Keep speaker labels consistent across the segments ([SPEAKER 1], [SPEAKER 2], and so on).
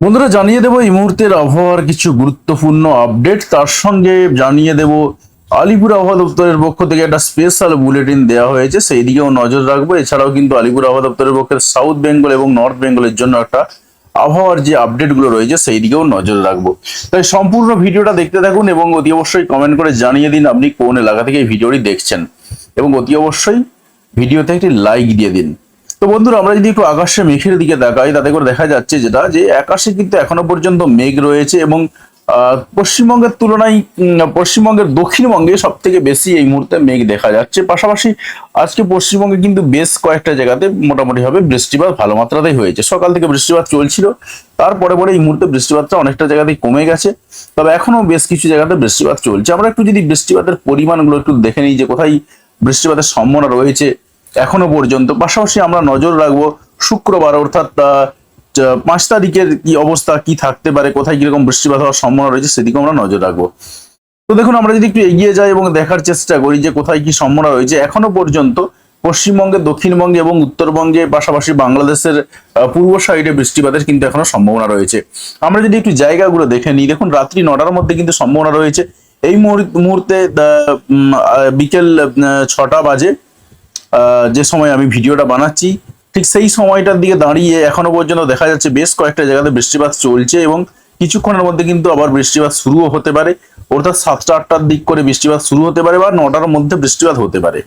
[SPEAKER 1] বন্ধুরা, জানিয়ে দেবো এই মুহূর্তের আবহাওয়ার কিছু গুরুত্বপূর্ণ আপডেট। তার সঙ্গে জানিয়ে দেব, আলিপুর আবহাওয়া দপ্তরের পক্ষ থেকে একটা স্পেশাল বুলেটিন দেওয়া হয়েছে। সেই দিকেও নজর রাখব। এছাড়াও কিন্তু আলিপুর আবহাওয়া দপ্তরের পক্ষে সাউথ বেঙ্গল এবং নর্থ বেঙ্গলের জন্য একটা আবহাওয়ার যে আপডেটগুলো রয়েছে সেই দিকেও নজর রাখব। তাই সম্পূর্ণ ভিডিওটা দেখতে থাকুন এবং অতি অবশ্যই কমেন্ট করে জানিয়ে দিন আপনি কোন এলাকা থেকে এই ভিডিওটি দেখছেন। এবং অতি অবশ্যই ভিডিওতে একটি লাইক দিয়ে দিন। তো বন্ধুরা, আমরা যদি একটু আকাশে মেঘের দিকে তাকাই, তাতে করে দেখা যাচ্ছে যেটা, যে আকাশে কিন্তু এখনও পর্যন্ত মেঘ রয়েছে এবং পশ্চিমবঙ্গের তুলনায় পশ্চিমবঙ্গের দক্ষিণবঙ্গে সব থেকে বেশি এই মুহূর্তে মেঘ দেখা যাচ্ছে। পাশাপাশি আজকে পশ্চিমবঙ্গে কিন্তু বেশ কয়েকটা জায়গাতে মোটামুটি ভাবে বৃষ্টিপাত ভালো মাত্রাতেই হয়েছে। সকাল থেকে বৃষ্টিপাত চলছিল, তারপরে পরে এই মুহূর্তে বৃষ্টিপাতটা অনেকটা জায়গাতেই কমে গেছে, তবে এখনও বেশ কিছু জায়গাতে বৃষ্টিপাত চলছে। আমরা একটু যদি বৃষ্টিপাতের পরিমাণগুলো একটু দেখে নিই, যে কোথায় বৃষ্টিপাতের সম্ভাবনা রয়েছে এখনও পর্যন্ত। পাশাপাশি আমরা নজর রাখব শুক্রবার, অর্থাৎ পাঁচ তারিখের কি অবস্থা, কি থাকতে পারে, কোথায় কীরকম বৃষ্টিপাত হওয়ার সম্ভাবনা রয়েছে সেদিকে আমরা নজর রাখব। তো দেখুন, আমরা যদি একটু এগিয়ে যাই এবং দেখার চেষ্টা করি যে কোথায় কি সম্ভাবনা রয়েছে, এখনও পর্যন্ত পশ্চিমবঙ্গে, দক্ষিণবঙ্গে এবং উত্তরবঙ্গে, পাশাপাশি বাংলাদেশের পূর্ব সাইডে বৃষ্টিপাতের কিন্তু এখনও সম্ভাবনা রয়েছে। আমরা যদি একটু জায়গাগুলো দেখে নিই, দেখুন, রাত্রি নটার মধ্যে কিন্তু সম্ভাবনা রয়েছে। এই মুহূর্ত- বিকেল ছটা বাজে। যে সময় আমি ভিডিওটা বানাচ্ছি, ঠিক সেই সময়টার দিকে দাঁড়িয়ে এখনও পর্যন্ত দেখা যাচ্ছে বেশ কয়েকটা জায়গাতে বৃষ্টিপাত চলছে এবং কিছুক্ষণের মধ্যে কিন্তু আবার বৃষ্টিপাত শুরুও হতে পারে। অর্থাৎ সাতটা আটটার দিক করে বৃষ্টিপাত শুরু হতে পারে বা নটার মধ্যে বৃষ্টিপাত হতে পারে।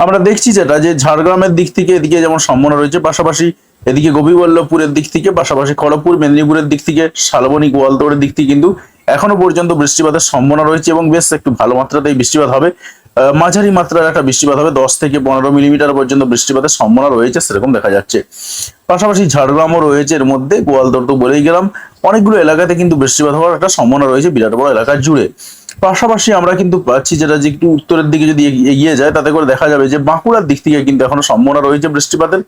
[SPEAKER 1] আমরা দেখছি যেটা, যে ঝাড়গ্রামের দিক থেকে এদিকে যেমন সম্ভাবনা রয়েছে, পাশাপাশি এদিকে গোপীবল্লভপুরের দিক থেকে, পাশাপাশি খড়গপুর, মেদিনীপুরের দিক থেকে, শালবনী, গোয়ালতোড়ের দিক থেকে কিন্তু এখনও পর্যন্ত বৃষ্টিপাতের সম্ভাবনা রয়েছে এবং বেশ একটু ভালো মাত্রাতেই বৃষ্টিপাত হবে। মাঝারি মাত্রার একটা বৃষ্টিপাত হবে, দশ থেকে পনেরো মিলিমিটার পর্যন্ত বৃষ্টিপাতের সম্ভাবনা রয়েছে, সেরকম দেখা যাচ্ছে। পাশাপাশি ঝাড়গ্রামও রয়েছে এর মধ্যে গোয়ালতোড় তো বলেই গেলাম, অনেকগুলো এলাকাতে কিন্তু বৃষ্টিপাত হওয়ার একটা সম্ভাবনা রয়েছে, বিরাট বড় এলাকা জুড়ে। পাশাপাশি আমরা কিন্তু পাচ্ছি যেটা যে একটু উত্তরের দিকে যদি এগিয়ে- এগিয়ে যায়, তাতে করে দেখা যাবে যে বাঁকুড়ার দিক থেকে কিন্তু এখনও সম্ভাবনা রয়েছে বৃষ্টিপাতের।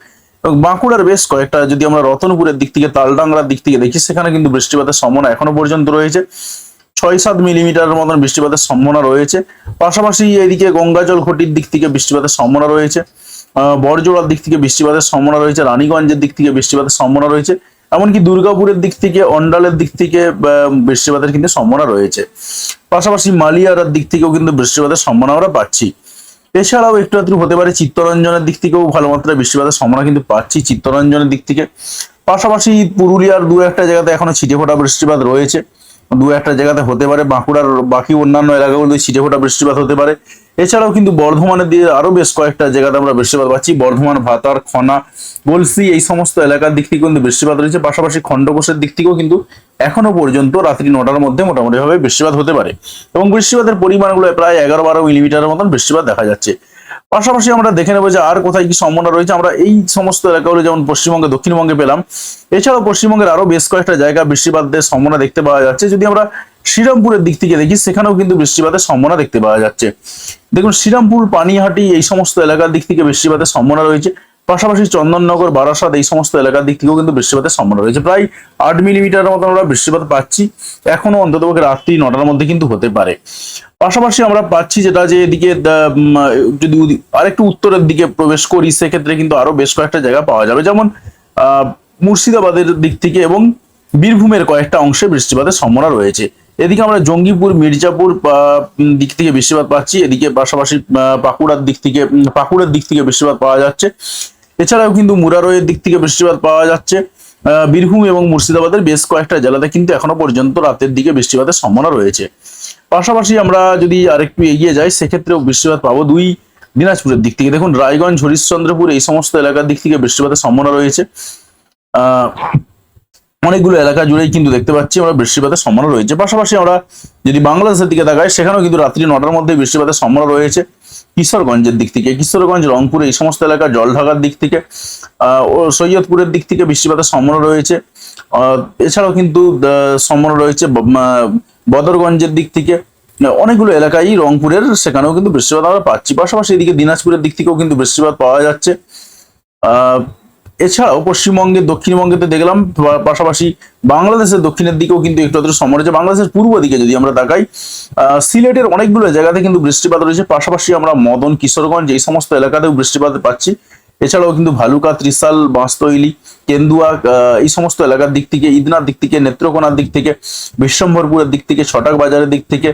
[SPEAKER 1] এবং বাঁকুড়ার বেশ কয়েকটা, যদি আমরা রতনপুরের দিক থেকে, তালডাংরার দিক থেকে দেখি, সেখানে কিন্তু বৃষ্টিপাতের সম্ভাবনা এখনও পর্যন্ত রয়েছে। ছয় সাত মিলিমিটারের মতন বৃষ্টিপাতের সম্ভাবনা রয়েছে। পাশাপাশি এদিকে গঙ্গাজল ঘটির দিক থেকে বৃষ্টিপাতের সম্ভাবনা রয়েছে। বড়জোড়ার দিক থেকে বৃষ্টিপাতের সম্ভাবনা রয়েছে। রানীগঞ্জের দিক থেকে বৃষ্টিপাতের সম্ভাবনা রয়েছে। এমনকি দুর্গাপুরের দিক থেকে, অন্ডালের দিক থেকে বৃষ্টিপাতের কিন্তু সম্ভাবনা রয়েছে। পাশাপাশি মালিয়ারার দিক থেকেও কিন্তু বৃষ্টিপাতের সম্ভাবনা আমরা পাচ্ছি। এছাড়াও একটু আধটু হতে পারে চিত্তরঞ্জনের দিক থেকেও ভালো মাত্রায় বৃষ্টিপাতের সম্ভাবনা কিন্তু পাচ্ছি চিত্তরঞ্জনের দিক থেকে। পাশাপাশি পুরুলিয়ার দু একটা জায়গাতে এখনও ছিটে ফোটা বৃষ্টিপাত রয়েছে। দু একটা জায়গাতে হতে পারে, বাঁকুড়ার বাকি অন্যান্য এলাকাগুলোতে ছিটে ফোটা বৃষ্টিপাত হতে পারে। এছাড়াও কিন্তু বর্ধমানের দিকে আরও বেশ কয়েকটা জায়গাতে আমরা বৃষ্টিপাত পাচ্ছি। বর্ধমান, ভাতার, খনা গলসি এই সমস্ত এলাকার দিক থেকে কিন্তু বৃষ্টিপাত রয়েছে। পাশাপাশি খণ্ডকোষের দিক থেকেও কিন্তু এখনও পর্যন্ত রাত্রি নটার মধ্যে মোটামুটি ভাবে বৃষ্টিপাত হতে পারে। এবং বৃষ্টিপাতের পরিমাণগুলো প্রায় এগারো বারো মিলিমিটারের মতন বৃষ্টিপাত দেখা যাচ্ছে। পাশাপাশি আমরা দেখে নেব যে আর কোথায় কি সম্ভাবনা রয়েছে। আমরা এই সমস্ত এলাকাগুলো যেমন পশ্চিমবঙ্গে, দক্ষিণবঙ্গে পেলাম। এছাড়াও পশ্চিমবঙ্গের আরও বেশ কয়েকটা জায়গা বৃষ্টিপাতের সম্ভাবনা দেখতে পাওয়া যাচ্ছে। যদি আমরা শ্রীরামপুরের দিক থেকে দেখি, সেখানেও কিন্তু বৃষ্টিপাতের সম্ভাবনা দেখতে পাওয়া যাচ্ছে। দেখুন, শ্রীরামপুর, পানিহাটি এই সমস্ত এলাকার দিক থেকে বৃষ্টিপাতের সম্ভাবনা রয়েছে। পাশাপাশি চন্দননগর বারাসাত এই সমস্ত এলাকার দিক থেকেও কিন্তু বৃষ্টিপাতের সম্ভাবনা রয়েছে। প্রায় আট মিলিমিটারের মতো আমরা বৃষ্টিপাত পাচ্ছি। এখনও অন্তত রাত্রি নটার মধ্যে কিন্তু হতে পারে। পাশাপাশি আমরা পাচ্ছি যেটা যে এদিকে যদি আরেকটু উত্তরের দিকে প্রবেশ করি সেক্ষেত্রে কিন্তু আরও বেশ কয়েকটা জায়গা পাওয়া যাবে। যেমন মুর্শিদাবাদের দিক থেকে এবং বীরভূমের কয়েকটা অংশে বৃষ্টিপাতের সম্ভাবনা রয়েছে। এদিকে আমরা জঙ্গিপুর মির্জাপুর দিক থেকে বৃষ্টিপাত পাচ্ছি। এদিকে পাশাপাশি আহ, বাঁকুড়ার দিক থেকে পাকুড়ের দিক থেকে বৃষ্টিপাত পাওয়া যাচ্ছে। এছাড়াও কিন্তু মুরারোয়ের দিক থেকে বৃষ্টিপাত পাওয়া যাচ্ছে। বীরভূম এবং মুর্শিদাবাদের বেশ কয়েকটা জেলাতে কিন্তু এখনও পর্যন্ত রাতের দিকে বৃষ্টিপাতের সম্ভাবনা রয়েছে। পাশাপাশি আমরা যদি আরেকটু এগিয়ে যাই, সেক্ষেত্রেও বৃষ্টিপাত পাবো দুই দিনাজপুরের দিক থেকে। দেখুন, রায়গঞ্জ, হরিশ্চন্দ্রপুর এই সমস্ত এলাকার দিক থেকে বৃষ্টিপাতের সম্ভাবনা রয়েছে। অনেকগুলো এলাকা জুড়েই কিন্তু দেখতে পাচ্ছি আমরা বৃষ্টিপাতের সম্ভাবনা রয়েছে। পাশাপাশি আমরা যদি বাংলাদেশের দিকে তাকাই, সেখানেও কিন্তু রাত্রি নটার মধ্যে বৃষ্টিপাতের সম্ভাবনা রয়েছে। কিশোরগঞ্জের দিক থেকে, কিশোরগঞ্জ, রংপুর, এই সমস্ত এলাকা জল ঢাকার দিক থেকে ও সৈয়দপুরের দিক থেকে বৃষ্টিপাতের সম্ভাবনা রয়েছে। এছাড়াও কিন্তু সম্ভাবনা রয়েছে বদরগঞ্জের দিক থেকে। অনেকগুলো এলাকায় রংপুরের, সেখানেও কিন্তু বৃষ্টিপাত আমরা পাচ্ছি। পাশাপাশি এদিকে দিনাজপুরের দিক থেকেও কিন্তু বৃষ্টিপাত পাওয়া যাচ্ছে। আহ এছাড়াও পশ্চিমবঙ্গের দক্ষিণবঙ্গেতে দেখলাম পাশাপাশি বাংলাদেশের দক্ষিণের দিকেও কিন্তু একটু আধটু সময় রয়েছে বাংলাদেশের পূর্ব দিকে যদি আমরা তাকাই সিলেটের অনেকগুলো জায়গাতে কিন্তু বৃষ্টিপাত রয়েছে। পাশাপাশি আমরা মদন, কিশোরগঞ্জ, এই সমস্ত এলাকাতেও বৃষ্টিপাত পাচ্ছি। এছাড়াও কিন্তু ভালুকা, ত্রিশাল, বাঁশতৈলি, কেন্দুয়া এই সমস্ত এলাকার দিক থেকে, ইদনার দিক থেকে, নেত্রকোনার দিক থেকে, বিশ্বম্ভরপুরের দিক থেকে, ছটাক বাজারের দিক থেকে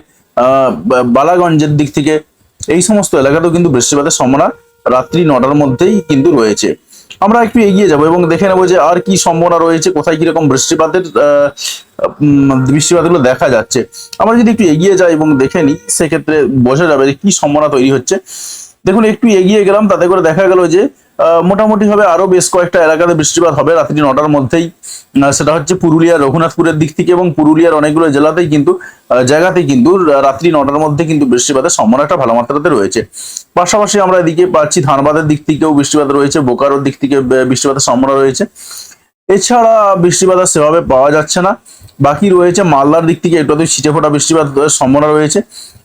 [SPEAKER 1] বালাগঞ্জের দিক থেকে, এই সমস্ত এলাকাতেও কিন্তু বৃষ্টিপাতের সম্ভাবনা রাত্রি নটার মধ্যেই কিন্তু রয়েছে। আমরা একটু এগিয়ে যাব এবং দেখে নেব যে আর কি সম্ভাবনা রয়েছে, কোথায় কীরকম বৃষ্টিপাতের বৃষ্টিপাতগুলো দেখা যাচ্ছে। আমরা যদি একটু এগিয়ে যাই এবং দেখে নিই, সেক্ষেত্রে বোঝা যাবে যে কি সম্ভাবনা তৈরি হচ্ছে। দেখুন, একটু এগিয়ে গেলাম, তাতে করে দেখা গেল যে মোটামুটি ভাবে আরও বেশ কয়েকটা এলাকাতে বৃষ্টিপাত হবে রাত্রি নটার মধ্যেই। সেটা হচ্ছে পুরুলিয়া রঘুনাথপুরের দিক থেকে এবং পুরুলিয়ার অনেকগুলো জেলাতেই কিন্তু আহ, জায়গাতেই কিন্তু রাত্রি নটার মধ্যে কিন্তু বৃষ্টিপাতের সম্ভাবনা একটা ভালো মাত্রাতে রয়েছে। পাশাপাশি আমরা এদিকে পাচ্ছি ধানবাদের দিক থেকেও বৃষ্টিপাত রয়েছে বোকারোর দিক থেকে বৃষ্টিপাতের সম্ভাবনা রয়েছে। এছাড়া বৃষ্টিপাত সেভাবে পাওয়া যাচ্ছে না। বাকি রয়েছে মালদার দিক থেকে একটু ছিটে ফোটা বৃষ্টিপাতের সম্ভাবনা রয়েছে।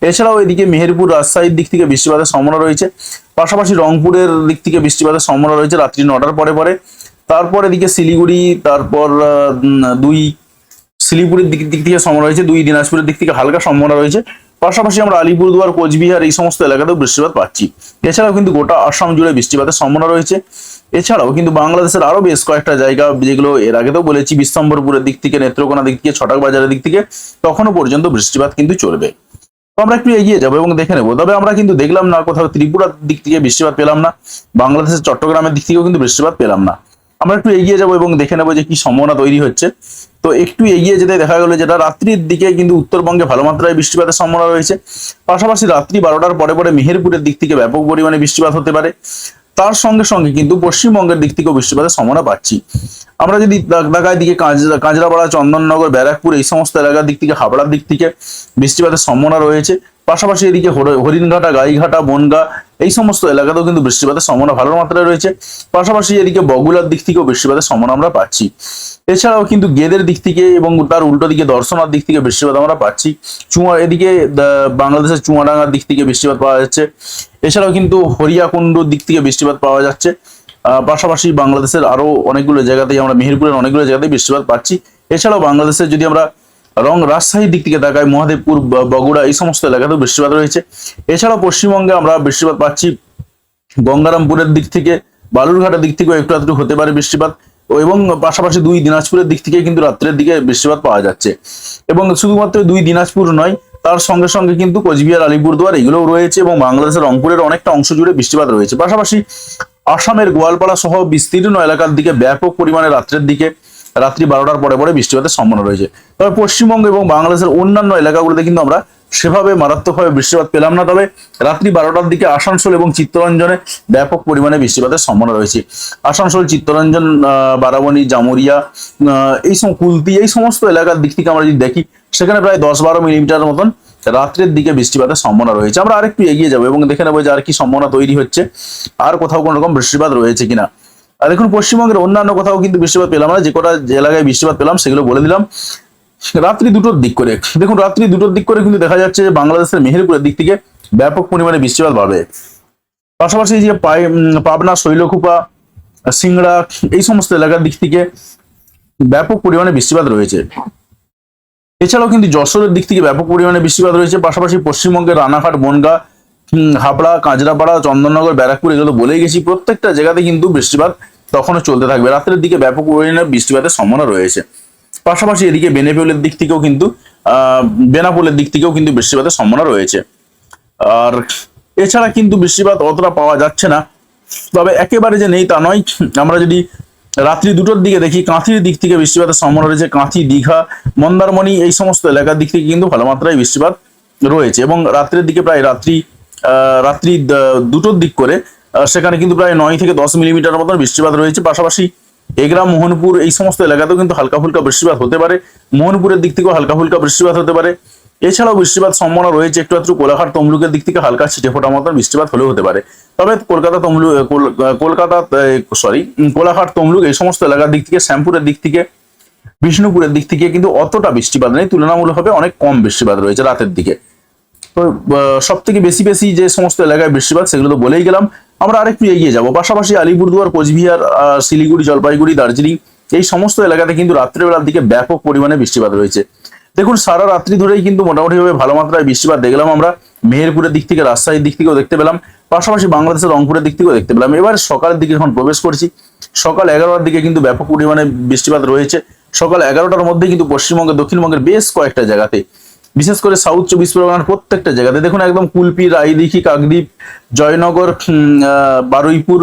[SPEAKER 1] এছাড়াও এদিকে মেহেরপুর রাজশাহীর দিক থেকে বৃষ্টিপাতের সম্ভাবনা রয়েছে। পাশাপাশি রংপুরের দিক থেকে বৃষ্টিপাতের সম্ভাবনা রয়েছে রাত্রি নটার পরে পরে। তারপর এদিকে শিলিগুড়ি, তারপর দুই শিলিগুড়ির দিক দিক থেকে সম্ভাবনা রয়েছে। দুই দিনাজপুরের দিক থেকে হালকা সম্ভাবনা রয়েছে। পাশাপাশি আমরা আলিপুরদুয়ার, কোচবিহার এই সমস্ত এলাকাতেও বৃষ্টিপাত পাচ্ছি। এছাড়াও কিন্তু গোটা আসাম জুড়ে বৃষ্টিপাতের সম্ভাবনা রয়েছে। এছাড়াও কিন্তু বাংলাদেশের আরও বেশ কয়েকটা জায়গা, যেগুলো এর আগেও বলেছি বিশ্বম্বরপুরের দিক থেকে, নেত্রকোনা দিক থেকে, ছটাক বাজারের দিক থেকে, তখনও পর্যন্ত বৃষ্টিপাত কিন্তু চলবে। তো আমরা একটু এগিয়ে যাব এবং দেখে নেব। তবে আমরা কিন্তু দেখলাম না কোথাও ত্রিপুরার দিক থেকে বৃষ্টিপাত পেলাম না, বাংলাদেশের চট্টগ্রামের দিক থেকেও কিন্তু বৃষ্টিপাত পেলাম না। আমরা একটু এগিয়ে যাব এবং দেখে নেব যে কি সম্ভাবনা তৈরি হচ্ছে। তো একটু এগিয়ে যেতে দেখা গেলো যেটা রাত্রির দিকে কিন্তু উত্তরবঙ্গে ভালো মাত্রায় বৃষ্টিপাতের সম্ভাবনা রয়েছে। পাশাপাশি রাত্রি বারোটার পরে পরে মেহেরপুরের দিক থেকে ব্যাপক পরিমাণে বৃষ্টিপাত হতে পারে। তার সঙ্গে সঙ্গে কিন্তু পশ্চিমবঙ্গের দিক থেকেও বৃষ্টিপাতের সম্ভাবনা পাচ্ছি আমরা যদি ঢাকায় দিকে কাঁচরা, কাঁচরাপাড়া, চন্দননগর, ব্যারাকপুর এই সমস্ত এলাকার দিক থেকে, হাবড়ার দিক থেকে বৃষ্টিপাতের সম্ভাবনা রয়েছে। পাশাপাশি এদিকে হর- হরিণঘাটা, গাইঘাটা, বনগা এই সমস্ত এলাকাতেও কিন্তু বৃষ্টিপাতের সম্ভাবনা ভালো মাত্রায় রয়েছে। পাশাপাশি এদিকে বগুলার দিক থেকেও বৃষ্টিপাতের সম্ভাবনা আমরা পাচ্ছি। এছাড়াও কিন্তু গেদের দিক থেকে এবং তার উল্টো দিকে দর্শনার দিক থেকে বৃষ্টিপাত আমরা পাচ্ছি। চুয়া এদিকে বাংলাদেশের চুয়াডাঙ্গার দিক থেকে বৃষ্টিপাত পাওয়া যাচ্ছে। এছাড়াও কিন্তু হরিয়াকুণ্ডুর দিক থেকে বৃষ্টিপাত পাওয়া যাচ্ছে। পাশাপাশি বাংলাদেশের আরও অনেকগুলো জায়গাতেই আমরা, মেহেরপুরের অনেকগুলো জায়গাতেই বৃষ্টিপাত পাচ্ছি। এছাড়াও বাংলাদেশের যদি আমরা রং রাজশাহীর দিক থেকে তাকাই মহাদেবপুর বগুড়া এই সমস্ত এলাকাতেও বৃষ্টিপাত রয়েছে। এছাড়াও পশ্চিমবঙ্গে আমরা বৃষ্টিপাত পাচ্ছি গঙ্গারামপুরের দিক থেকে, বালুরঘাটের দিক থেকেও একটু আধটু হতে পারে বৃষ্টিপাত এবং পাশাপাশি দুই দিনাজপুরের দিক থেকে কিন্তু রাত্রের দিকে বৃষ্টিপাত পাওয়া যাচ্ছে। এবং শুধুমাত্র দুই দিনাজপুর নয়, তার সঙ্গে সঙ্গে কিন্তু কোচবিহার, আলিপুরদুয়ার এগুলোও রয়েছে এবং বাংলাদেশের রংপুরের অনেকটা অংশ জুড়ে বৃষ্টিপাত রয়েছে। পাশাপাশি আসামের গোয়ালপাড়া সহ বিস্তীর্ণ এলাকার দিকে ব্যাপক পরিমাণে রাত্রের দিকে রাত্রি বারোটার পরে পরে বৃষ্টিপাতের সম্ভাবনা রয়েছে। তবে পশ্চিমবঙ্গ এবং বাংলাদেশের অন্যান্য এলাকাগুলোতে কিন্তু আমরা সেভাবে মারাত্মকভাবে বৃষ্টিপাত পেলাম না। তবে রাত্রি বারোটার দিকে আসানসোল এবং চিত্তরঞ্জনে ব্যাপক পরিমাণে বৃষ্টিপাতের সম্ভাবনা রয়েছে। আসানসোল, চিত্তরঞ্জন বারাবণী, জামুরিয়া এই সব কুলতি, এই সমস্ত এলাকার দিক থেকে আমরা যদি দেখি, সেখানে প্রায় দশ বারো মিলিমিটার মতন রাত্রের দিকে বৃষ্টিপাতের সম্ভাবনা রয়েছে। আমরা আরেকটু এগিয়ে যাব এবং দেখে নেব যে আর কি সম্ভাবনা তৈরি হচ্ছে। আর কোথাও কোনো রকম বৃষ্টিপাত রয়েছে কিনা। দেখুন, পশ্চিমবঙ্গের অন্যান্য কোথাও কিন্তু বৃষ্টিপাত পেলাম না, যে কটা এলাকায় বৃষ্টিপাত পেলাম, সেগুলো বলে দিলাম। রাত্রি দুটোর দিক করে, দেখুন, রাত্রি দুটোর দিক করে কিন্তু দেখা যাচ্ছে যে বাংলাদেশের মেহেরপুরের দিক থেকে ব্যাপক পরিমাণে বৃষ্টিপাত বাড়বে। পাশাপাশি যে পাবনা, শৈলকুপা, সিংড়া, এই সমস্ত এলাকার দিক থেকে ব্যাপক পরিমাণে বৃষ্টিপাত রয়েছে। এছাড়াও কিন্তু যশোরের দিক থেকে ব্যাপক পরিমাণে বৃষ্টিপাত রয়েছে, পাশাপাশি পশ্চিমবঙ্গের রানাঘাট, বনগা হাবড়া, কাঁচরাপাড়া, চন্দননগর, ব্যারাকপুর, এগুলো বলেই গেছি। প্রত্যেকটা জায়গাতে কিন্তু বৃষ্টিপাত তখনও চলতে থাকবে। রাত্রের দিকে ব্যাপক পরিমাণে বৃষ্টিপাতের সম্ভাবনা রয়েছে। পাশাপাশি এদিকে বেনেপোলের দিক থেকেও কিন্তু বেনাপোলের দিক থেকেও কিন্তু বৃষ্টিপাতের সম্ভাবনা রয়েছে। আর এছাড়া কিন্তু বৃষ্টিপাত অতটা পাওয়া যাচ্ছে না। তবে একেবারে যে নেই তা নয়। আমরা যদি রাত্রি দুটোর দিকে দেখি, কাঁথির দিক থেকে বৃষ্টিপাতের সম্ভাবনা রয়েছে। কাঁথি, দীঘা, মন্দারমণি, এই সমস্ত এলাকার দিক থেকে কিন্তু ভালো মাত্রায় বৃষ্টিপাত রয়েছে। এবং রাত্রের দিকে প্রায় রাত্রি রাত্রি দুটোর দিক করে সেখানে কিন্তু প্রায় নয় থেকে দশ মিলিমিটার মতন বৃষ্টিপাত রয়েছে। পাশাপাশি এগ্রাম মোহনপুর এই সমস্ত এলাকাতেও কিন্তু হালকা ফুলকা বৃষ্টিপাত হতে পারে। মোহনপুরের দিক থেকেও হালকা ফুলকা বৃষ্টিপাত হতে পারে। এছাড়াও বৃষ্টিপাত সম্ভাবনা রয়েছে একটু একটু কোলাঘাট তমলুকের দিক থেকে হালকা ছিটে ফোটা মতন বৃষ্টিপাত হলেও হতে পারে। তবে কলকাতা তমলুক কোল- কলকাতা সরি কোলাঘাট তমলুক এই সমস্ত এলাকার দিক থেকে, শ্যামপুরের দিক থেকে, বিষ্ণুপুরের দিক থেকে কিন্তু অতটা বৃষ্টিপাত নেই। তুলনামূলকভাবে অনেক কম বৃষ্টিপাত রয়েছে রাতের দিকে। তো সব থেকে বেশি বেশি যে সমস্ত এলাকায় বৃষ্টিপাত, সেগুলো তো বলেই গেলাম। আমরা আরেকটু এগিয়ে যাব। পাশাপাশি আলিপুরদুয়ার, কোচবিহার শিলিগুড়ি, জলপাইগুড়ি, দার্জিলিং, এই সমস্ত এলাকাতে কিন্তু রাত্রেবেলার দিকে ব্যাপক পরিমাণে বৃষ্টিপাত রয়েছে দেখুন, সারা রাত্রি ধরেই কিন্তু মোটামুটিভাবে ভালো মাত্রায় বৃষ্টিপাত দেখলাম আমরা। মেহেরপুরের দিক থেকে, রাজশাহীর দিক থেকেও দেখতে পেলাম। পাশাপাশি বাংলাদেশের রংপুরের দিক থেকেও দেখতে পেলাম। এবার সকালের দিকে যখন প্রবেশ করছি। সকাল এগারোটার দিকে কিন্তু ব্যাপক পরিমাণে বৃষ্টিপাত রয়েছে। সকাল এগারোটার মধ্যে কিন্তু পশ্চিমবঙ্গের, দক্ষিণবঙ্গের বেশ কয়েকটা জায়গাতে বিশেষ করে সাউথ চব্বিশ পরগনার প্রত্যেকটা জায়গাতে। দেখুন একদম কুলপি, রায়দিঘি, কাকদ্বীপ, জয়নগর বারুইপুর,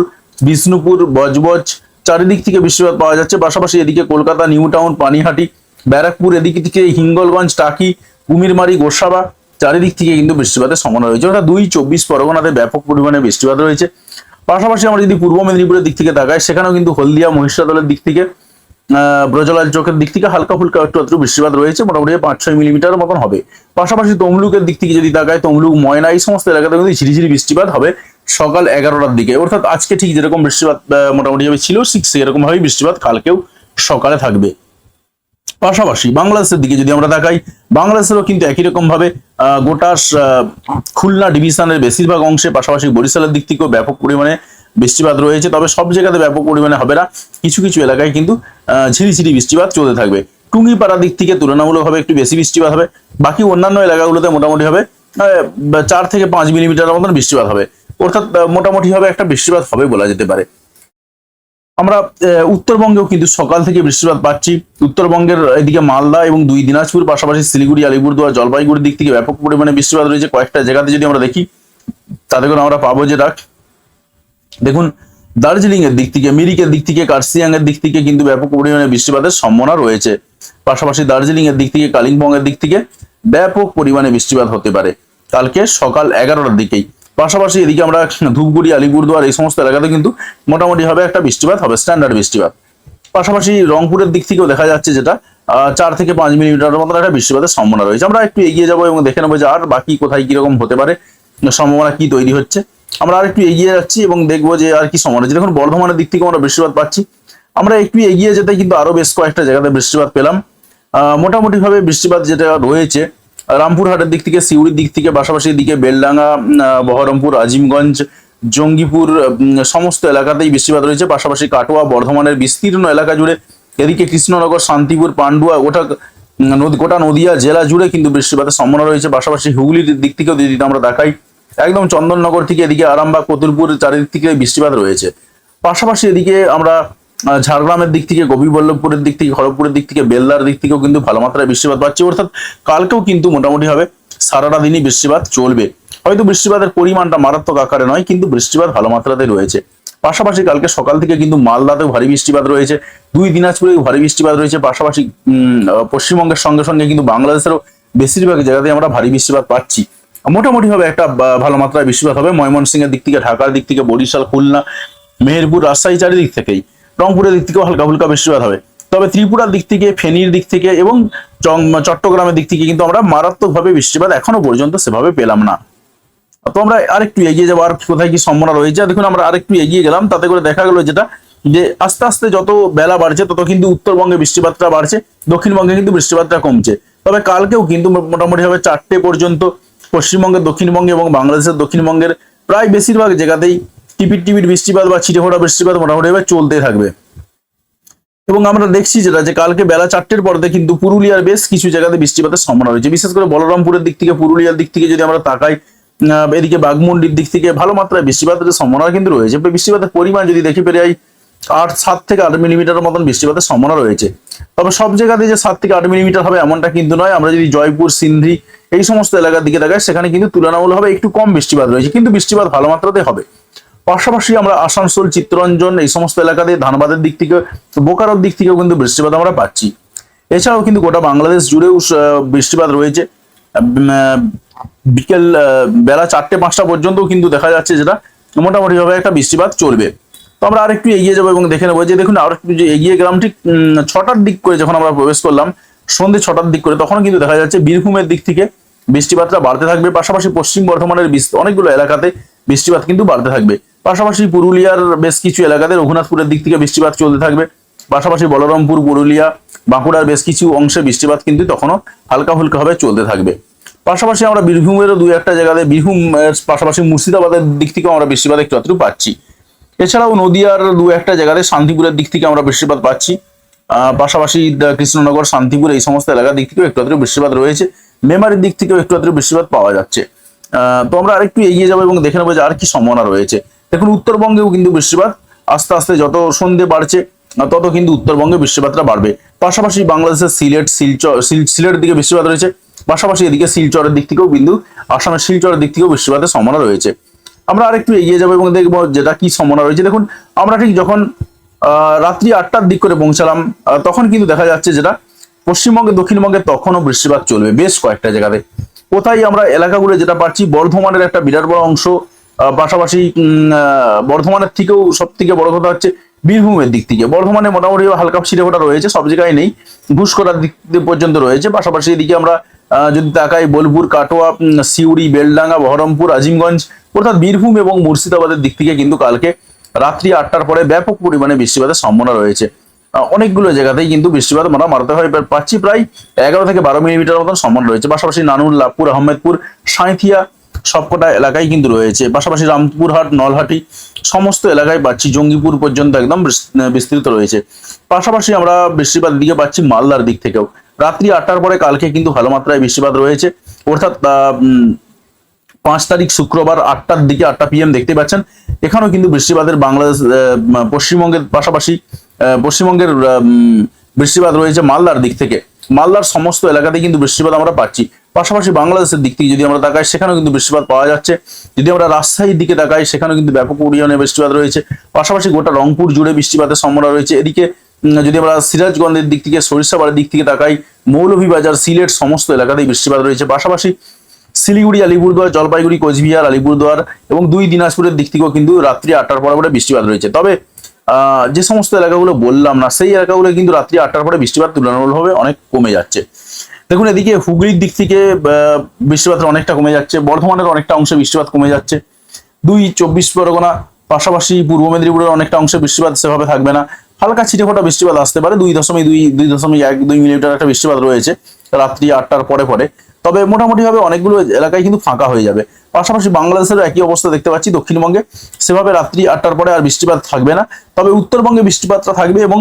[SPEAKER 1] বিষ্ণুপুর, বজবজ, চারিদিক থেকে বৃষ্টিপাত পাওয়া যাচ্ছে। পাশাপাশি এদিকে কলকাতা নিউ টাউন পানিহাটি, ব্যারাকপুর, এদিকে থেকে হিঙ্গলগঞ্জ, টাকি, কুমিরমারি, গোসাবা, চারিদিক থেকে কিন্তু বৃষ্টিপাতের সম্ভাবনা রয়েছে। অর্থাৎ দুই চব্বিশ পরগনাতে ব্যাপক পরিমাণে বৃষ্টিপাত রয়েছে। পাশাপাশি আমরা যদি পূর্ব মেদিনীপুরের দিক থেকে তাকাই, সেখানেও কিন্তু হলদিয়া, মহিষাদলের দিক থেকে ব্রজলাল চোখের দিক থেকে হালকা ফুলকা একটু একটু বৃষ্টিপাত রয়েছে, মোটামুটি পাঁচ ছয় মিলিমিটার মতন হবে। পাশাপাশি তমলুকের দিক থেকে যদি তাকায় তমলুক, ময়না, এই সমস্ত এলাকাতে কিন্তু ঝিরিঝিরি বৃষ্টিপাত হবে সকাল এগারোটার দিকে। অর্থাৎ আজকে ঠিক যেরকম বৃষ্টিপাত মোটামুটি ভাবে ছিল, ঠিক সেরকম ভাবেই বৃষ্টিপাত কালকেও সকালে থাকবে। পাশাপাশি বাংলাদেশের দিকে যদি আমরা তাকাই, বাংলাদেশেরও কিন্তু একই রকম ভাবে গোটা খুলনা ডিভিশনের বেশিরভাগ অংশে, পাশাপাশি বরিশালের দিক থেকেও ব্যাপক পরিমাণে বৃষ্টিপাত রয়েছে, তবে সব জায়গাতে ব্যাপক পরিমাণে হবে না। কিছু কিছু এলাকায় কিন্তু ঝিরিঝিরি বৃষ্টিপাত চলতে থাকবে। টুঙ্গিপাড়ার দিক থেকে তুলনামূলকভাবে একটু বেশি বৃষ্টিপাত হবে। বাকি অন্যান্য এলাকাগুলোতে মোটামুটি হবে চার থেকে পাঁচ মিলিমিটার মতন বৃষ্টিপাত হবে। অর্থাৎ মোটামুটি ভাবে একটা বৃষ্টিপাত হবে বলা যেতে পারে। আমরা উত্তরবঙ্গেও কিন্তু সকাল থেকে বৃষ্টিপাত পাচ্ছি। উত্তরবঙ্গের এদিকে মালদা এবং দুই দিনাজপুর, পাশাপাশি শিলিগুড়ি, আলিপুরদুয়ার, জলপাইগুড়ির দিক থেকে ব্যাপক পরিমাণে বৃষ্টিপাত রয়েছে। কয়েকটা জায়গাতে যদি আমরা দেখি, তাতে করে আমরা পাবো যেটা দেখুন দার্জিলিং এর দিক থেকে মিরিকের দিক থেকে কার্সিয়াং এর দিক থেকে কিন্তু ব্যাপক পরিমাণে বৃষ্টিপাতের সম্ভাবনা রয়েছে। পাশাপাশি দার্জিলিং এর দিক থেকে কালিম্পং এর দিক থেকে ব্যাপক পরিমাণে বৃষ্টিপাত হতে পারে। কালকে সকাল এগারোটার দিকেই। পাশাপাশি এদিকে আমরা ধূপগুড়ি, আলিপুরদুয়ার এই সমস্ত এলাকাতে কিন্তু মোটামুটি হবে একটা বৃষ্টিপাত হবে স্ট্যান্ডার্ড বৃষ্টিপাত। পাশাপাশি রংপুরের দিক থেকেও দেখা যাচ্ছে যেটা চার থেকে পাঁচ মিলিমিটার মতো একটা বৃষ্টিপাতের সম্ভাবনা রয়েছে। আমরা একটু এগিয়ে যাব এবং দেখে নেব যে আর বাকি কোথায় কীরকম হতে পারে, সম্ভাবনা কি তৈরি হচ্ছে। আমরা আর একটু এগিয়ে যাচ্ছি এবং দেখব যে আর কি হচ্ছে দেখুন, বর্ধমানের দিক থেকে আমরা বৃষ্টিপাত পাচ্ছি। আমরা একটু এগিয়ে যেতে কিন্তু আরও বেশ কয়েকটা জায়গাতে বৃষ্টিপাত পেলাম। মোটামুটি ভাবে বৃষ্টিপাত যেটা রয়েছে, রামপুরহাটের দিক থেকে, সিউড়ির দিক থেকে, পাশাপাশি দিকে বেলডাঙ্গা বহরমপুর, আজিমগঞ্জ, জঙ্গিপুর সমস্ত এলাকাতেই বৃষ্টিপাত রয়েছে। পাশাপাশি কাটোয়া, বর্ধমানের বিস্তীর্ণ এলাকা জুড়ে এদিকে কৃষ্ণনগর, শান্তিপুর, পান্ডুয়া, গোটা গোটা নদিয়া জেলা জুড়ে কিন্তু বৃষ্টিপাতের সম্ভাবনা রয়েছে। পাশাপাশি হুগলির দিক থেকেও যদি আমরা দেখাই একদম চন্দননগর থেকে এদিকে আরামবাগ, কতুলপুর চারিদিক থেকে বৃষ্টিপাত রয়েছে। পাশাপাশি এদিকে আমরা ঝাড়গ্রামের দিক থেকে গোপীবল্লভপুরের দিক থেকে, খড়গপুরের দিক থেকে, বেলদার দিক থেকেও কিন্তু ভালো মাত্রায় বৃষ্টিপাত পাচ্ছি। অর্থাৎ কালকেও কিন্তু মোটামুটি হবে, সারাটা দিনই বৃষ্টিপাত চলবে। হয়তো বৃষ্টিপাতের পরিমাণটা মারাত্মক আকারে নয়, কিন্তু বৃষ্টিপাত ভালো মাত্রাতে রয়েছে। পাশাপাশি কালকে সকাল থেকে কিন্তু মালদাতেও ভারী বৃষ্টিপাত রয়েছে, দুই দিনাজপুরেও ভারী বৃষ্টিপাত রয়েছে। পাশাপাশি পশ্চিমবঙ্গের সঙ্গে সঙ্গে কিন্তু বাংলাদেশেরও বেশিরভাগ জায়গাতে আমরা ভারী বৃষ্টিপাত পাচ্ছি। মোটামুটি ভাবে একটা ভালো মাত্রায় বৃষ্টিপাত হবে ময়মনসিংহের দিক থেকে, ঢাকার দিক থেকে, বরিশাল, খুলনা, মেহেরপুর, রাজশাহী চারিদিক থেকেই। রংপুরের দিক থেকেও হালকা ফুলকা বৃষ্টিপাত হবে। তবে ত্রিপুরার দিক থেকে, ফেনীর দিক থেকে এবং চট্টগ্রামের দিক থেকে কিন্তু আমরা মারাত্মকভাবে বৃষ্টিপাত এখনও পর্যন্ত সেভাবে পেলাম না। তো আমরা আরেকটু এগিয়ে যাব, আর কোথায় কি সম্ভাবনা রয়েছে? দেখুন, আমরা আরেকটু এগিয়ে গেলাম, তাতে করে দেখা গেল যেটা, যে আস্তে আস্তে যত বেলা বাড়ছে, তত কিন্তু উত্তরবঙ্গে বৃষ্টিপাতটা বাড়ছে, দক্ষিণবঙ্গে কিন্তু বৃষ্টিপাতটা কমছে। তবে কালকেও কিন্তু মোটামুটি ভাবে চারটে পর্যন্ত পশ্চিমবঙ্গের, দক্ষিণবঙ্গে এবং বাংলাদেশের দক্ষিণবঙ্গের প্রায় বেশিরভাগ জায়গাতেই টিপিট টিপিট বৃষ্টিপাত বা ছিটে ফোটা বৃষ্টিপাত মোটামুটি ভাবে চলতে থাকবে। এবং আমরা দেখছি যেটা যে কালকে বেলা চারটের পরতে কিন্তু পুরুলিয়ার বেশ কিছু জায়গাতে বৃষ্টিপাতের সম্ভাবনা রয়েছে। বিশেষ করে বলরামপুরের দিক থেকে, পুরুলিয়ার দিক থেকে যদি আমরা তাকাই এদিকে বাগমুন্ডির দিক থেকে ভালো মাত্রায় বৃষ্টিপাতের সম্ভাবনা কিন্তু রয়েছে। বৃষ্টিপাতের পরিমাণ যদি দেখি প্রায় আট, সাত থেকে আট মিলিমিটার মতন বৃষ্টিপাতের সম্ভাবনা রয়েছে। তবে সব জায়গাতে যে সাত থেকে আট মিলিমিটার হবে এমনটা কিন্তু নয়। আমরা যদি জয়পুর, সিন্ধি এই সমস্ত এলাকার দিকে দেখাই সেখানে কিন্তু তুলনামূলকভাবে একটু কম বৃষ্টিপাত রয়েছে, কিন্তু বৃষ্টিপাত ভালো মাত্রাতে হবে। পাশাপাশি আমরা আসানসোল, চিত্তরঞ্জন এই সমস্ত এলাকাতে ধানবাদের দিক থেকে বোকারোর দিক থেকেও কিন্তু বৃষ্টিপাত আমরা পাচ্ছি। এছাড়াও কিন্তু গোটা বাংলাদেশ জুড়েও বৃষ্টিপাত রয়েছে। বিকেল বেলা চারটে, পাঁচটা পর্যন্তও কিন্তু দেখা যাচ্ছে যেটা মোটামুটিভাবে একটা বৃষ্টিপাত চলবে। তো আমরা আরেকটু এগিয়ে যাব এবং দেখে নেব। যে দেখুন, আর একটু যে এগিয়ে গেলাম, ঠিক ছটার দিক করে যখন আমরা প্রবেশ করলাম, সন্ধ্যে ছটার দিক করে তখন কিন্তু দেখা যাচ্ছে বীরভূমের দিক থেকে বৃষ্টিপাতটা বাড়তে থাকবে। পাশাপাশি পশ্চিম বর্ধমানের অনেকগুলো এলাকাতে বৃষ্টিপাত কিন্তু বাড়তে থাকবে। পাশাপাশি পুরুলিয়ার বেশ কিছু এলাকাতে রঘুনাথপুরের দিক থেকে বৃষ্টিপাত চলতে থাকবে। পাশাপাশি বলরামপুর, পুরুলিয়া, বাঁকুড়ার বেশ কিছু অংশে বৃষ্টিপাত কিন্তু তখনও হালকা ফুলকা ভাবে চলতে থাকবে। পাশাপাশি আমরা বীরভূমেরও দু একটা জায়গাতে, বীরভূম পাশাপাশি মুর্শিদাবাদের দিক থেকেও আমরা বৃষ্টিপাত একটু পাচ্ছি। এছাড়াও নদিয়ার দু একটা জায়গাতে শান্তিপুরের দিক থেকে আমরা বৃষ্টিপাত পাচ্ছি। পাশাপাশি কৃষ্ণনগর, শান্তিপুর এই সমস্ত এলাকার দিক থেকেও একটু আধটু বৃষ্টিপাত রয়েছে। মেমারির দিক থেকেও একটু আধটু বৃষ্টিপাত পাওয়া যাচ্ছে। তো আমরা আরেকটু এগিয়ে যাব এবং দেখে নেব যে আর কি সম্ভাবনা রয়েছে। দেখুন, উত্তরবঙ্গেও কিন্তু বৃষ্টিপাত আস্তে আস্তে যত সন্ধে বাড়ছে তত কিন্তু উত্তরবঙ্গে বৃষ্টিপাতটা বাড়বে। পাশাপাশি বাংলাদেশের সিলেট, শিলচর শিল- সিলেটের দিকে বৃষ্টিপাত রয়েছে। পাশাপাশি এদিকে শিলচরের দিক থেকেও কিন্তু আসামের শিলচরের দিক থেকেও বৃষ্টিপাতের সম্ভাবনা রয়েছে। আমরা আরেকটু এগিয়ে যাব এবং দেখব যেটা কি সম্ভাবনা রয়েছে। দেখুন, আমরা ঠিক যখন রাত্রি আটটার দিক করে পৌঁছালাম তখন কিন্তু দেখা যাচ্ছে যেটা পশ্চিমবঙ্গে, দক্ষিণবঙ্গে তখনও বৃষ্টিপাত চলবে বেশ কয়েকটা জায়গাতে। কোথায় আমরা এলাকাগুলো যেটা পাচ্ছি বর্ধমানের একটা বিরাট বড় অংশ পাশাপাশি বর্ধমানের থেকেও সব থেকে বড় কথা হচ্ছে বীরভূমের দিক থেকে। বর্ধমানে মোটামুটি হালকা ছিটেফোঁটা রয়েছে, সব জায়গায় নেই ঘুষকরার দিক দিয়ে পর্যন্ত রয়েছে। পাশাপাশি এদিকে আমরা যদি তাকাই বোলপুর, কাটোয়া সিউড়ি, বেলডাঙ্গা, বহরমপুর, আজিমগঞ্জ অর্থাৎ বীরভূম এবং মুর্শিদাবাদের দিক থেকে কিন্তু কালকে রাত্রি আটটার পরে ব্যাপক পরিমাণে বৃষ্টিপাতের সম্ভাবনা রয়েছে। অনেকগুলো জায়গাতেই কিন্তু বৃষ্টিপাত আমরা মারতে হয়। পাচ্ছি প্রায় এগারো থেকে বারো মিলিমিটার মতন সম্ভাবনা রয়েছে। পাশাপাশি নানুর, লাভপুর, আহমেদপুর, সাঁইথিয়া সবকটা এলাকায় কিন্তু রয়েছে। পাশাপাশি রামপুরহাট নলহাটি সমস্ত এলাকায় পাচ্ছি। জঙ্গিপুর পর্যন্ত একদম বিস- বিস্তৃত রয়েছে। পাশাপাশি আমরা বৃষ্টিপাত দিকে পাচ্ছি মালদার দিক থেকেও। রাত্রি আটটার পরে কালকে কিন্তু ভালো মাত্রায় বৃষ্টিপাত রয়েছে। অর্থাৎ পাঁচ তারিখ শুক্রবার আটটার দিকে, আটটা পিএম দেখতে পাচ্ছেন। এখানেও কিন্তু বৃষ্টিপাতের বাংলাদেশ পশ্চিমবঙ্গের পাশাপাশি পশ্চিমবঙ্গের বৃষ্টিপাত রয়েছে মালদার দিক থেকে। মালদার সমস্ত এলাকাতে কিন্তু বৃষ্টিপাত আমরা পাচ্ছি। পাশাপাশি বাংলাদেশের দিক থেকে যদি আমরা তাকাই, সেখানেও কিন্তু বৃষ্টিপাত পাওয়া যাচ্ছে। যদি আমরা রাজশাহীর দিকে তাকাই, সেখানেও কিন্তু ব্যাপক পরিমাণে বৃষ্টিপাত রয়েছে। পাশাপাশি গোটা রংপুর জুড়ে বৃষ্টিপাতের সম্ভাবনা রয়েছে। এদিকে যদি আমরা সিরাজগঞ্জের দিক থেকে, সরিষাবাড়ির দিক থেকে তাকাই, মৌলভীবাজার, সিলেট সমস্ত এলাকাতেই বৃষ্টিপাত রয়েছে। পাশাপাশি শিলিগুড়ি আলিপুরদুয়ার জলপাইগুড়ি কোচবিহার আলিপুরদুয়ার এবং দুই দিনাজপুরের দিক থেকেও কিন্তু রাত্রি আটটার পরে পরে বৃষ্টিপাত রয়েছে। তবে যে সমস্ত এলাকাগুলো বললাম না সেই এলাকাগুলো কিন্তু রাত্রি আটটার পরে বৃষ্টিপাত তুলনামূলকভাবে অনেক কমে যাচ্ছে। দেখুন এদিকে হুগলির দিক থেকে আহ, বৃষ্টিপাতের অনেকটা কমে যাচ্ছে বর্ধমানের অনেকটা অংশে বৃষ্টিপাত কমে যাচ্ছে। দুই চব্বিশ পরগনা পাশাপাশি পূর্ব মেদিনীপুরের অনেকটা অংশে বৃষ্টিপাত সেভাবে থাকবে না। হালকা ছিটেফোঁটা বৃষ্টিপাত আসতে পারে দুই দশমিক দুই দুই দশমিক এক দুই মিলিমিটার একটা বৃষ্টিপাত রয়েছে রাত্রি আটটার পরে পরে। তবে মোটামুটিভাবে অনেকগুলো এলাকায় কিন্তু ফাঁকা হয়ে যাবে। পাশাপাশি বাংলাদেশেরও একই অবস্থা দেখতে পাচ্ছি দক্ষিণবঙ্গে। সেভাবে রাত্রি আটটার পরে আর বৃষ্টিপাত থাকবে না। তবে উত্তরবঙ্গে বৃষ্টিপাতটা থাকবে এবং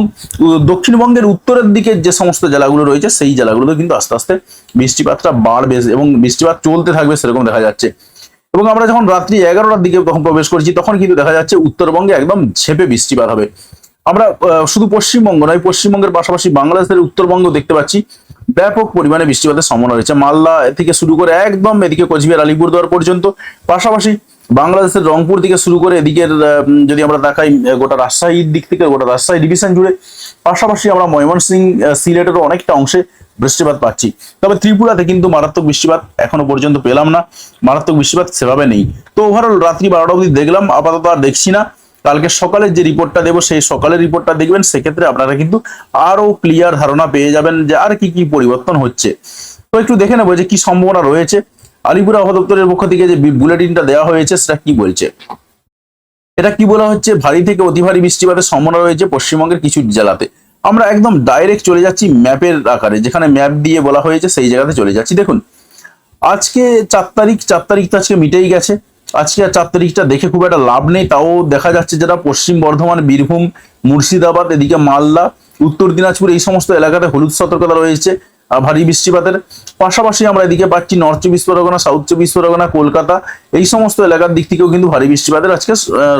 [SPEAKER 1] দক্ষিণবঙ্গের উত্তরের দিকে যে সমস্ত জেলাগুলো রয়েছে, সেই জেলাগুলোতে কিন্তু আস্তে আস্তে বৃষ্টিপাতটা বাড়বে এবং বৃষ্টিপাত চলতে থাকবে সেরকম দেখা যাচ্ছে। এবং আমরা যখন রাত্রি এগারোটার দিকে তখন প্রবেশ করছি, তখন কিন্তু দেখা যাচ্ছে উত্তরবঙ্গে একদম ঝেপে বৃষ্টিপাত হবে। আমরা শুধু পশ্চিমবঙ্গ নয় পশ্চিমবঙ্গের পাশাপাশি বাংলাদেশের উত্তরবঙ্গ দেখতে পাচ্ছি। ব্যাপক পরিমাণে বৃষ্টিপাতের সম্ভাবনা রয়েছে। মালদা থেকে শুরু করে একদম এদিকে কোচবিহার আলিপুরদুয়ার পর্যন্ত। পাশাপাশি বাংলাদেশের রংপুর থেকে শুরু করে এদিকের যদি আমরা আহ, গোটা রাজশাহীর দিক থেকে গোটা রাজশাহী ডিভিশন জুড়ে। পাশাপাশি আমরা ময়মনসিং সিলেটেরও অনেকটা অংশে বৃষ্টিপাত পাচ্ছি। তবে ত্রিপুরাতে কিন্তু মারাত্মক বৃষ্টিপাত এখনও পর্যন্ত পেলাম না। মারাত্মক বৃষ্টিপাত সেভাবে নেই। তো ওভারঅল রাত্রি বারোটা অবধি দেখলাম। আপাতত আর দেখছি না। কালকে সকালের যে রিপোর্টটা দেবো, সেই সকালের রিপোর্টটা দেখবেন। সেক্ষেত্রে আপনারা কিন্তু আরও ক্লিয়ার ধারণা পেয়ে যাবেন যে আর কি কি পরিবর্তন হচ্ছে। তো একটু দেখে নেব যে কি সম্ভাবনা রয়েছে। আলিপুর আবহাওয়া পক্ষ থেকে যে বুলেটিনটা দেওয়া হয়েছে, সেটা কি বলছে? এটা কি বলা হচ্ছে? ভারী থেকে অতি ভারী বৃষ্টিপাতের সম্ভাবনা রয়েছে পশ্চিমবঙ্গের কিছু জেলাতে। আমরা একদম ডাইরেক্ট চলে যাচ্ছি ম্যাপের আকারে। যেখানে ম্যাপ দিয়ে বলা হয়েছে, সেই জায়গাতে চলে যাচ্ছি। দেখুন, আজকে চার তারিখ চার তারিখ তো আজকে মিটেই গেছে। আজকে আর চার তারিখটা দেখে খুব একটা লাভ নেই, তাও দেখা যাচ্ছে যেটা পশ্চিম বর্ধমান, বীরভূম, মুর্শিদাবাদ, এদিকে মালদা, উত্তর দিনাজপুর, এই সমস্ত এলাকাতে হলুদ সতর্কতা রয়েছে ভারী বৃষ্টিপাতের পাশাপাশি আমরা এদিকে পাচ্ছি নর্থ চব্বিশ পরগনা সাউথ চব্বিশ পরগনা, কলকাতা, এই সমস্ত এলাকার দিক থেকেও কিন্তু ভারী বৃষ্টিপাতের আজকে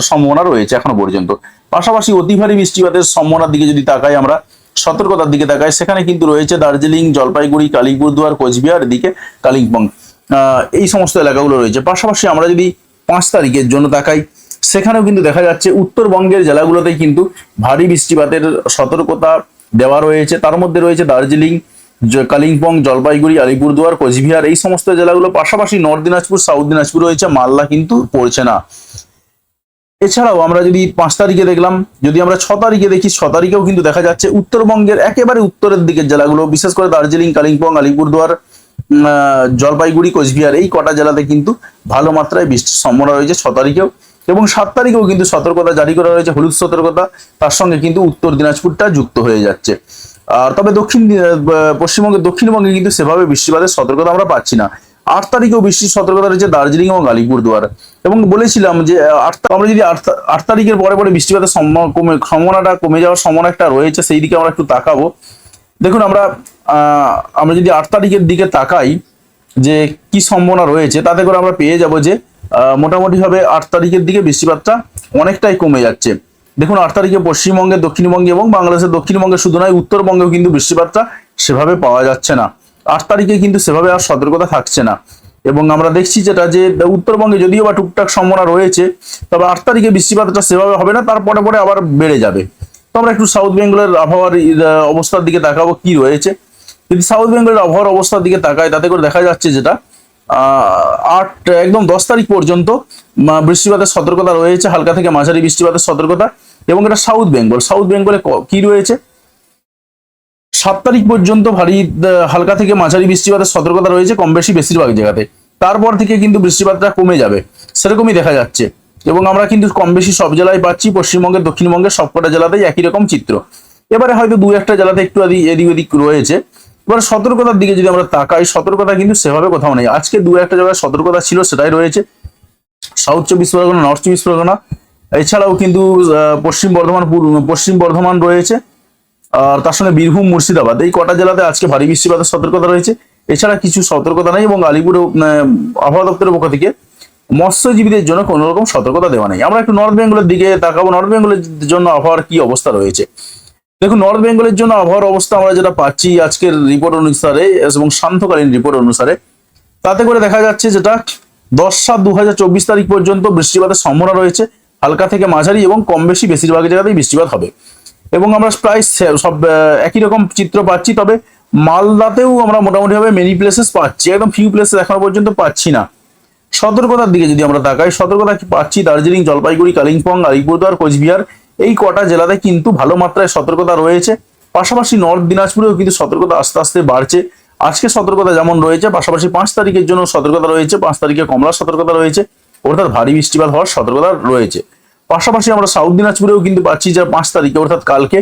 [SPEAKER 1] সম্ভাবনা রয়েছে এখনও পর্যন্ত। পাশাপাশি অতি ভারী বৃষ্টিপাতের সম্ভাবনার দিকে যদি তাকাই আমরা, সতর্কতার দিকে তাকাই, সেখানে কিন্তু রয়েছে দার্জিলিং, জলপাইগুড়ি কালিপুরদুয়ার কোচবিহার, এদিকে কালিম্পং। এই সমস্ত এলাকাগুলো রয়েছে। পাশাপাশি আমরা যদি পাঁচ তারিখের জন্য তাকাই, সেখানেও কিন্তু দেখা যাচ্ছে উত্তরবঙ্গের জেলাগুলোতেই কিন্তু ভারী বৃষ্টিপাতের সতর্কতা দেওয়া রয়েছে। তার মধ্যে রয়েছে দার্জিলিং কালিম্পং, জলপাইগুড়ি, আলিপুরদুয়ার, কোচবিহার, এই সমস্ত জেলাগুলো। পাশাপাশি নর্থ দিনাজপুর, সাউথ দিনাজপুর রয়েছে, মালদা কিন্তু পড়ছে না। এছাড়াও আমরা যদি পাঁচ তারিখে দেখলাম, যদি আমরা ছ তারিখে দেখি, ছ তারিখেও কিন্তু দেখা যাচ্ছে উত্তরবঙ্গের একেবারে উত্তরের দিকের জেলাগুলো, বিশেষ করে দার্জিলিং, কালিম্পং, আলিপুরদুয়ার জলপাইগুড়ি, কোচবিহার এই কটা জেলাতে কিন্তু ভালো মাত্রায় বৃষ্টির সম্ভাবনা রয়েছে ছ তারিখেও এবং সাত তারিখেও কিন্তু সতর্কতা জারি করা রয়েছে হলুদ সতর্কতা, তার সঙ্গে কিন্তু উত্তর দিনাজপুরটা যুক্ত হয়ে যাচ্ছে। আর তবে দক্ষিণ পশ্চিমবঙ্গের দক্ষিণবঙ্গে কিন্তু সেভাবে বৃষ্টিপাতের সতর্কতা আমরা পাচ্ছি না। আট তারিখেও বৃষ্টির সতর্কতা রয়েছে দার্জিলিং এবং আলিপুরদুয়ার। এবং বলেছিলাম যে আট আমরা যদি আট তারিখের পরে পরে বৃষ্টিপাতের সম্ভাবনাটা কমে যাওয়ার সম্ভাবনা একটা রয়েছে, সেই দিকে আমরা একটু তাকাবো। দেখুন, আমরা আমরা যদি আট তারিখের দিকে তাকাই যে কি সম্ভাবনা রয়েছে, তাতে করে আমরা পেয়ে যাব যে মোটামুটিভাবে আট তারিখের দিকে বৃষ্টিপাতটা অনেকটাই কমে যাচ্ছে। দেখুন, আট তারিখে পশ্চিমবঙ্গে, দক্ষিণবঙ্গে এবং বাংলাদেশের দক্ষিণবঙ্গে শুধু নয়, উত্তরবঙ্গেও কিন্তু বৃষ্টিপাতটা সেভাবে পাওয়া যাচ্ছে না। আট তারিখে কিন্তু সেভাবে আর সতর্কতা থাকছে না। এবং আমরা দেখছি যেটা যে, উত্তরবঙ্গে যদিও বা টুকটাক সম্ভাবনা রয়েছে, তবে আট তারিখে বৃষ্টিপাতটা সেভাবে হবে না, তারপরে পরে আবার বেড়ে যাবে। তো আমরা একটু সাউথ বেঙ্গলের আবহাওয়ার অবস্থার দিকে তাকাবো, কি রয়েছে। যদি সাউথ বেঙ্গলের আবহাওয়ার অবস্থার দিকে তাকায়, তাতে করে দেখা যাচ্ছে যেটা আট, একদম দশ তারিখ পর্যন্ত বৃষ্টিপাতের সতর্কতা রয়েছে, হালকা থেকে মাঝারি বৃষ্টিপাতের সতর্কতা, এবং এটা সাউথ বেঙ্গল সাউথ বেঙ্গলে কি রয়েছে? সাত তারিখ পর্যন্ত ভারী হালকা থেকে মাঝারি বৃষ্টিপাতের সতর্কতা রয়েছে, কম বেশি বেশিরভাগ জায়গাতে। তারপর থেকে কিন্তু বৃষ্টিপাতটা কমে যাবে, সেরকমই দেখা যাচ্ছে। এবং আমরা কিন্তু কম বেশি সব জেলায় পাচ্ছি, পশ্চিমবঙ্গের, দক্ষিণবঙ্গের সবকটা জেলাতেই একই রকম চিত্র। এবারে হয়তো দু একটা জেলাতে একটু এদিক ওদিক রয়েছে। এবার সতর্কতার দিকে যদি আমরা তাকাই, সতর্কতা কিন্তু সেভাবে কোথাও নেই। আজকে দু একটা জায়গায় সতর্কতা ছিল, সেটাই রয়েছে। সাউথ চব্বিশ পরগনা, নর্থ চব্বিশ পরগনা, এছাড়াও কিন্তু পশ্চিম বর্ধমান পশ্চিম বর্ধমান রয়েছে। আর তার সঙ্গে বীরভূম, মুর্শিদাবাদ, এই কটা জেলাতে আজকে ভারী বৃষ্টিপাতের সতর্কতা রয়েছে। এছাড়া কিছু সতর্কতা নেই এবং আলিপুর আবহাওয়া দপ্তরের পক্ষ থেকে মৎস্যজীবীদের জন্য কোনো রকম সতর্কতা দেওয়া নেই। আমরা একটু নর্থ বেঙ্গলের দিকে তাকাবো। নর্থ বেঙ্গলের জন্য আবহাওয়ার কি অবস্থা রয়েছে? দেখুন নর্থ বেঙ্গলের জন্য আবহাওয়ার অবস্থা আমরা যেটা পাচ্ছি আজকের রিপোর্ট অনুসারে এবং শান্তকালীন রিপোর্ট অনুসারে, তাতে করে দেখা যাচ্ছে যেটা দশ সাত দু তারিখ পর্যন্ত বৃষ্টিপাতের সম্ভাবনা রয়েছে। হালকা থেকে মাঝারি এবং কম বেশি বেশিরভাগ জায়গাতেই বৃষ্টিপাত হবে। এবং আমরা প্রায় সব একই রকম চিত্র পাচ্ছি, তবে মালদাতেও আমরা মোটামুটিভাবে মেনি প্লেসেস পাচ্ছি। একদম ফিউ প্লেসেস এখনও পর্যন্ত পাচ্ছি না। সতর্কতার দিকে যদি আমরা তাকাই, সতর্কতা পাচ্ছি? দার্জিলিং, জলপাইগুড়ি, কালিম্পং, আলিপুরদুয়ার, কোচবিহার এই কটা জেলাতে কিন্তু ভালো মাত্রায় সতর্কতা রয়েছে। পাশাপাশি নর্থ দিনাজপুরেও কিন্তু সতর্কতা আস্তে আস্তে বাড়ছে। আজকে সতর্কতা যেমন রয়েছে, পাশাপাশি পাঁচ তারিখের জন্য সতর্কতা রয়েছে, পাঁচ তারিখে কমলার সতর্কতা রয়েছে, অর্থাৎ ভারী বৃষ্টিপাত হওয়ার সতর্কতা রয়েছে। পাশাপাশি আমরা সাউথ দিনাজপুরেও কিন্তু পাচ্ছি যে পাঁচ তারিখে, অর্থাৎ কালকে,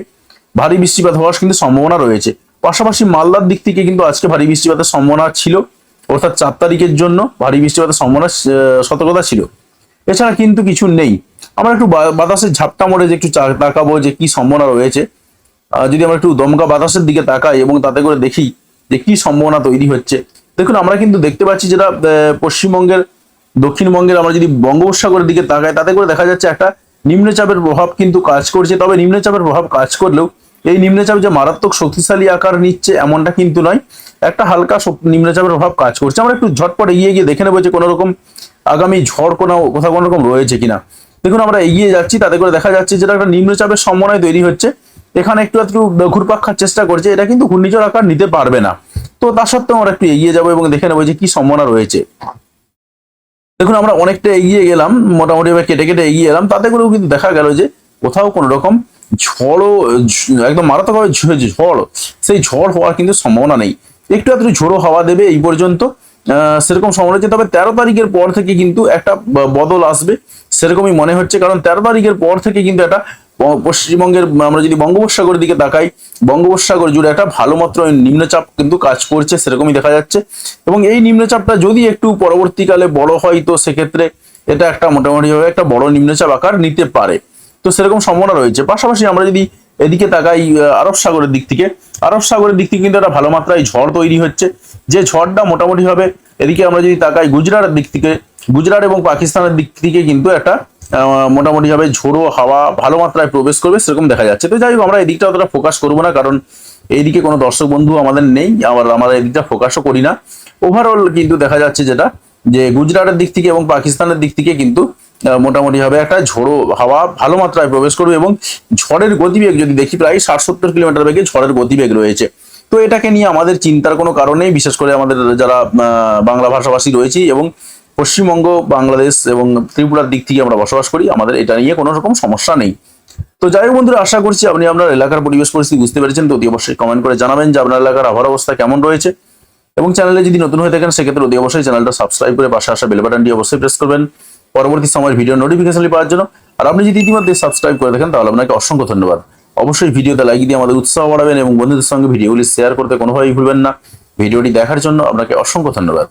[SPEAKER 1] ভারী বৃষ্টিপাত হওয়ার কিন্তু সম্ভাবনা রয়েছে। পাশাপাশি মালদার দিক থেকে কিন্তু আজকে ভারী বৃষ্টিপাতের সম্ভাবনা ছিল, অর্থাৎ চার তারিখের জন্য ভারী বৃষ্টিপাতের সম্ভাবনা সতর্কতা ছিল। এছাড়া কিন্তু কিছু নেই। আমরা একটু বাতাসের ঝাপটা মোড়ে যে একটু তাকাবো যে কি সম্ভাবনা রয়েছে। যদি আমরা একটু দমকা বাতাসের দিকে তাকাই এবং তাতে করে দেখি যে কি সম্ভাবনা তৈরি হচ্ছে। দেখুন, আমরা কিন্তু দেখতে পাচ্ছি যেটা পশ্চিমবঙ্গের, দক্ষিণবঙ্গের আমরা যদি বঙ্গোপসাগরের দিকে তাকাই, তাতে করে দেখা যাচ্ছে একটা নিম্নচাপের প্রভাব কিন্তু কাজ করছে। তবে নিম্নচাপের প্রভাব কাজ করলেও এই নিম্নচাপ যে মারাত্মক শক্তিশালী আকার নিচ্ছে এমনটা কিন্তু নয়, একটা হালকা নিম্নচাপের প্রভাব কাজ করছে। আমরা একটু ঝটপট এগিয়ে গিয়ে দেখে নেব যে কোনো রকম আগামী ঝড় কোনো কোথাও কোনো রকম রয়েছে কিনা। দেখুন আমরা এগিয়ে যাচ্ছি, তাতে করে দেখা যাচ্ছে যেটা একটা নিম্নচাপের সম্ভাবনায় তৈরি হচ্ছে। এখানে একটু একটু ঘুরপাক খাওয়ার চেষ্টা করছে, এটা কিন্তু ঘূর্ণিঝড় আকার নিতে পারবে না। তো তা সত্ত্বেও আমরা একটু এগিয়ে যাব এবং দেখে নেব যে কি সম্ভাবনা রয়েছে। দেখুন, আমরা অনেকটা এগিয়ে গেলাম, মোটামুটি কেটে কেটে এগিয়ে এলাম, তাতে করেও কিন্তু দেখা গেল যে কোথাও কোনো রকম ঝড়ও, একদম মারাত্মকভাবে ঝড়, সেই ঝড় হওয়ার কিন্তু সম্ভাবনা নেই। একটু একটু ঝোড়ো হাওয়া দেবে এই পর্যন্ত। সেরকম সম্ভাবনা হচ্ছে তবে তেরো তারিখের পর থেকে কিন্তু একটা বদল আসবে। সেরকমই মনে হচ্ছে, কারণ তেরো তারিখের পর থেকে কিন্তু একটা পশ্চিমবঙ্গের আমরা যদি বঙ্গোপসাগরের দিকে তাকাই, বঙ্গোপসাগর জুড়ে একটা ভালো মাত্রায় নিম্নচাপ কিন্তু কাজ করছে, সেরকমই দেখা যাচ্ছে। এবং এই নিম্নচাপটা যদি একটু পরবর্তীকালে বড় হয়, তো সেক্ষেত্রে এটা একটা মোটামুটিভাবে একটা বড় নিম্নচাপ আকার নিতে পারে। তো সেরকম সম্ভাবনা রয়েছে। পাশাপাশি আমরা যদি এদিকে তাকাই আরব সাগরের দিক থেকে। আরব সাগরের দিক থেকে কিন্তু একটা ভালো মাত্রায় ঝড় তৈরি হচ্ছে। যে ঝড়টা মোটামুটি হবে এদিকে আমরা যদি তাকাই গুজরাটের দিক থেকে গুজরাট এবং পাকিস্তানের দিক থেকে কিন্তু একটা আহ, মোটামুটি ভাবে ঝোড়ো হাওয়া ভালো মাত্রায় প্রবেশ করবে সেরকম দেখা যাচ্ছে। তো যাই হোক আমরা এদিকটা অতটা ফোকাস করব না কারণ এইদিকে কোনো দর্শক বন্ধু আমাদের নেই আবার আমরা এদিকটা ফোকাসও করি না। ওভারঅল কিন্তু দেখা যাচ্ছে যেটা যে গুজরাটের দিক থেকে এবং পাকিস্তানের দিক থেকে কিন্তু মোটামুটি ভাবে একটা ঝোড়ো হাওয়া ভালো মাত্রায় প্রবেশ করবে এবং ঝড়ের গতিবেগ যদি দেখি প্রায় ষাট সত্তর কিলোমিটার বেগে ঝড়ের গতিবেগ রয়েছে। তো এটাকে নিয়ে আমাদের চিন্তার কোনো কারণেই বিশেষ করে আমাদের যারা বাংলা ভাষাভাষী রয়েছি এবং পশ্চিমবঙ্গ, বাংলাদেশ এবং ত্রিপুরার দিক থেকে আমরা বসবাস করি, আমাদের এটা নিয়ে কোনো রকম সমস্যা নেই। তো যাই হোক বন্ধুরা, আশা করছি আপনি আপনার এলাকার পরিবেশ পরিস্থিতি বুঝতে পেরেছেন। তো অতি অবশ্যই কমেন্ট করে জানাবেন যে আপনার এলাকার আবহাওয়ার অবস্থা কেমন রয়েছে। এবং চ্যানেলে যদি নতুন হয়ে থাকেন, সেক্ষেত্রে অতি অবশ্যই চ্যানেলটা সাবস্ক্রাইব করে পাশে আসা বেল বাটনটি অবশ্যই প্রেস করবেন। পরবর্তী সময় ভিডিও নোটিফিকেশন পাওয়ার জন্য। আর আপনি যদি ইতিমধ্যে সাবস্ক্রাইব করে থাকেন, তাহলে আপনাকে অসংখ্য ধন্যবাদ। অবশ্যই ভিডিওতে লাইক দিয়ে আমাদের উৎসাহ বাড়াবেন এবং বন্ধুদের সঙ্গে ভিডিওগুলি শেয়ার করতে কোনোভাবেই ভুলবেন না। ভিডিওটি দেখার জন্য আপনাকে অসংখ্য ধন্যবাদ।